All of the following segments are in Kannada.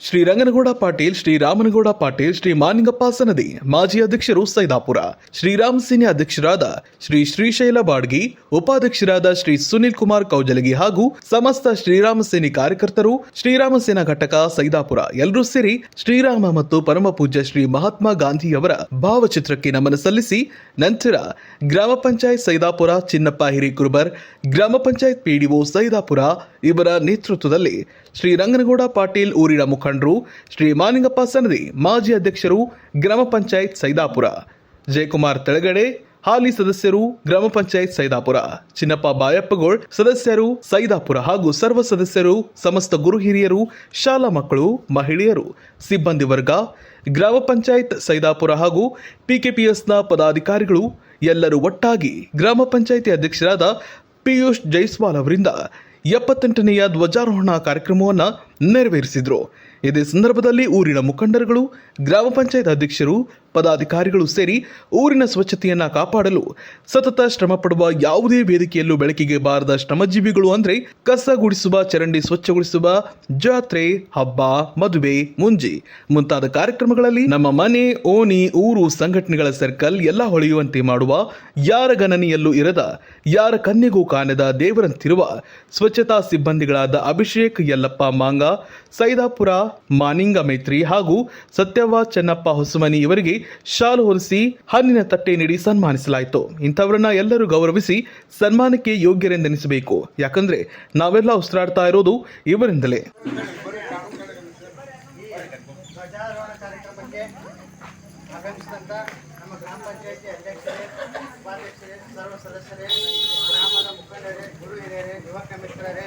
ಶ್ರೀ ರಂಗನಗೌಡ ಪಾಟೀಲ್ ಶ್ರೀ ರಾಮನಗೌಡ ಪಾಟೀಲ್, ಶ್ರೀ ಮಾನಿಂಗಪ್ಪ ಸನದಿ, ಮಾಜಿ ಅಧ್ಯಕ್ಷರು ಸೈದಾಪುರ, ಶ್ರೀರಾಮ್ ಸೇನೆ ಅಧ್ಯಕ್ಷರಾದ ಶ್ರೀ ಶ್ರೀಶೈಲ ಬಾಡ್ಗಿ, ಉಪಾಧ್ಯಕ್ಷರಾದ ಶ್ರೀ ಸುನಿಲ್ ಕುಮಾರ್ ಕೌಜಲಗಿ ಹಾಗೂ ಸಮಸ್ತ ಶ್ರೀರಾಮ ಸೇನೆ ಕಾರ್ಯಕರ್ತರು, ಶ್ರೀರಾಮ ಸೇನಾ ಘಟಕ ಸೈದಾಪುರ ಎಲ್ಲರೂ ಸೇರಿ ಶ್ರೀರಾಮ ಮತ್ತು ಪರಮ ಪೂಜ್ಯ ಶ್ರೀ ಮಹಾತ್ಮ ಗಾಂಧಿಯವರ ಭಾವಚಿತ್ರಕ್ಕೆ ನಮನ ಸಲ್ಲಿಸಿ, ನಂತರ ಗ್ರಾಮ ಪಂಚಾಯತ್ ಸೈದಾಪುರ ಚಿನ್ನಪ್ಪ ಹಿರೇಕುರುಬರ್, ಗ್ರಾಮ ಪಂಚಾಯತ್ ಪಿಡಿಒ ಸೈದಾಪುರ ಇವರ ನೇತೃತ್ವದಲ್ಲಿ ಶ್ರೀ ರಂಗನಗೌಡ ಪಾಟೀಲ್ ಊರಿನ ಮುಖಂಡರು ಶ್ರೀ ಮಾನಿಂಗಪ್ಪ ಸನದಿ ಮಾಜಿ ಅಧ್ಯಕ್ಷರು ಗ್ರಾಮ ಪಂಚಾಯತ್ ಸೈದಾಪುರ. ಜಯಕುಮಾರ್ ತೆಳಗಡೆ, ಹಾಲಿ ಸದಸ್ಯರು ಗ್ರಾಮ ಪಂಚಾಯತ್ ಸೈದಾಪುರ. ಚಿನ್ನಪ್ಪ ಬಾಯಪ್ಪಗೋಳ್ ಸದಸ್ಯರು ಸೈದಾಪುರ ಹಾಗೂ ಸರ್ವ ಸದಸ್ಯರು, ಸಮಸ್ತ ಗುರು ಹಿರಿಯರು, ಶಾಲಾ ಮಕ್ಕಳು, ಮಹಿಳೆಯರು. ಸಿಬ್ಬಂದಿ ವರ್ಗ, ಗ್ರಾಮ ಪಂಚಾಯತ್ ಸೈದಾಪುರ ಹಾಗೂ ಪಿಕೆಪಿಎಸ್ನ ಪದಾಧಿಕಾರಿಗಳು. ಎಲ್ಲರೂ ಒಟ್ಟಾಗಿ ಗ್ರಾಮ ಪಂಚಾಯಿತಿ ಅಧ್ಯಕ್ಷರಾದ ಪಿಯೂಷ್ ಜೈಸ್ವಾಲ್ ಅವರಿಂದ ಎಪ್ಪತ್ತೆಂಟನೆಯ ಧ್ವಜಾರೋಹಣ ಕಾರ್ಯಕ್ರಮವನ್ನು ನೆರವೇರಿಸಿದರು. ಇದೇ ಸಂದರ್ಭದಲ್ಲಿ ಊರಿನ ಮುಖಂಡರುಗಳು, ಗ್ರಾಮ ಪಂಚಾಯತ್ ಅಧ್ಯಕ್ಷರು, ಪದಾಧಿಕಾರಿಗಳು ಸೇರಿ ಊರಿನ ಸ್ವಚ್ಛತೆಯನ್ನು ಕಾಪಾಡಲು ಸತತ ಶ್ರಮ ಪಡುವ ಯಾವುದೇ ವೇದಿಕೆಯಲ್ಲೂ ಬೆಳಕಿಗೆ ಬಾರದ ಶ್ರಮಜೀವಿಗಳು ಅಂದ್ರೆ ಕಸ ಗುಡಿಸುವ ಚರಂಡಿ ಸ್ವಚ್ಛಗೊಳಿಸುವ, ಜಾತ್ರೆ, ಹಬ್ಬ, ಮದುವೆ, ಮುಂಜಿ ಮುಂತಾದ ಕಾರ್ಯಕ್ರಮಗಳಲ್ಲಿ ನಮ್ಮ ಮನೆ, ಓಣಿ, ಊರು, ಸಂಘಟನೆಗಳ ಸರ್ಕಲ್ ಎಲ್ಲ ಹೊಳೆಯುವಂತೆ ಮಾಡುವ ಯಾರ ಗಣನೆಯಲ್ಲೂ ಇರದ, ಯಾರ ಕನ್ನೆಗೂ ಕಾಣದ ದೇವರಂತಿರುವ ಸ್ವಚ್ಛತಾ ಸಿಬ್ಬಂದಿಗಳಾದ ಅಭಿಷೇಕ್ ಯಲ್ಲಪ್ಪ ಮಾಂಗ ಸೈದಾಪುರ, ಮಾನಿಂಗ ಮೈತ್ರಿ ಹಾಗೂ ಸತ್ಯವ ಚೆನ್ನಪ್ಪ ಹೊಸಮನಿ ಇವರಿಗೆ ಶಾಲು ಹೊರಿಸಿ ಹಣ್ಣಿನ ತಟ್ಟೆ ನೀಡಿ ಸನ್ಮಾನಿಸಲಾಯಿತು. ಇಂಥವರನ್ನ ಎಲ್ಲರೂ ಗೌರವಿಸಿ ಸನ್ಮಾನಕ್ಕೆ ಯೋಗ್ಯರೆಂದೆನಿಸಬೇಕು. ಯಾಕಂದ್ರೆ ನಾವೆಲ್ಲ ಉಸಿರಾಡ್ತಾ ಇರೋದು ಇವರಿಂದಲೇ. ಸರ್ವ ಸದಸ್ಯರೇ ಗ್ರಾಮದ ಮುಖಂಡರೇ, ಗುರು ಹಿರಿಯರೇ, ಯುವಕ ಮಿತ್ರರೇ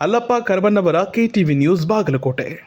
ಅಲ್ಲಪ್ಪ ಕರ್ಬನ್ನವರ ಕೆಟಿವಿ ನ್ಯೂಸ್ ಬಾಗಲಕೋಟೆ.